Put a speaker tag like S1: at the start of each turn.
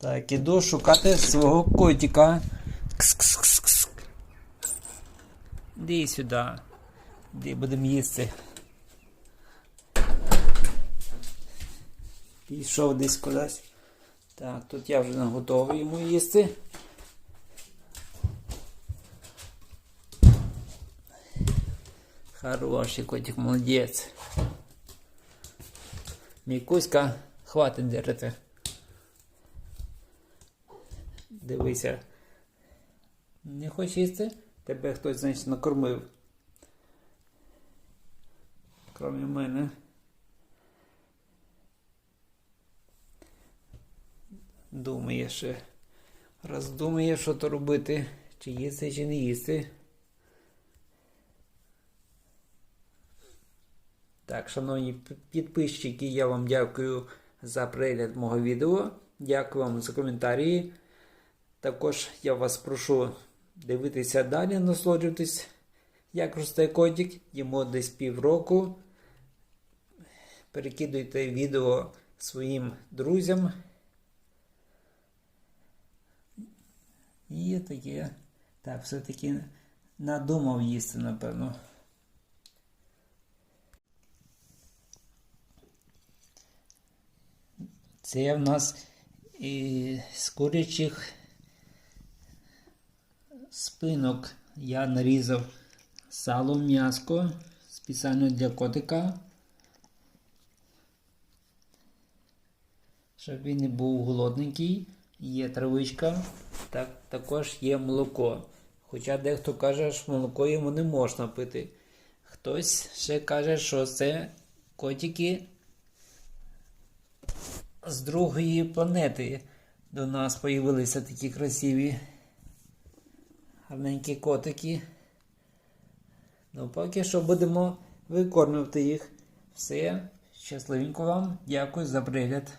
S1: Так, іду шукати свого котика. Кс-кс-кс-кс. Іди сюди. Іди будемо їсти. Пішов десь кудись. Так, тут я вже наготовий йому їсти. Хороший котик, молодець. Мікуська, хватить держати. Дивися. Не хочеш їсти? Тебе хтось, значить, накормив. Кроме мене. Думає ще. Роздумує, що то робити. Чи їсти, чи не їсти. Так, шановні підписчики, я вам дякую за перегляд мого відео. Дякую вам за коментарі. Також я вас прошу дивитися далі, насолоджуватись, як росте котик. Йому десь півроку. Перекидуйте відео своїм друзям. І таке. Так, все-таки надумав їсти, напевно. Це в нас і з курячих спинок я нарізав сало м'яско спеціально для котика. Щоб він не був голодненький. Є травичка, так, також є молоко. Хоча дехто каже, що молоко йому не можна пити. Хтось ще каже, що це котики з другої планети до нас появилися такі красиві гарненькі котики. Ну, поки що будемо викормлювати їх. Все. Щасливенько вам. Дякую за пригляд.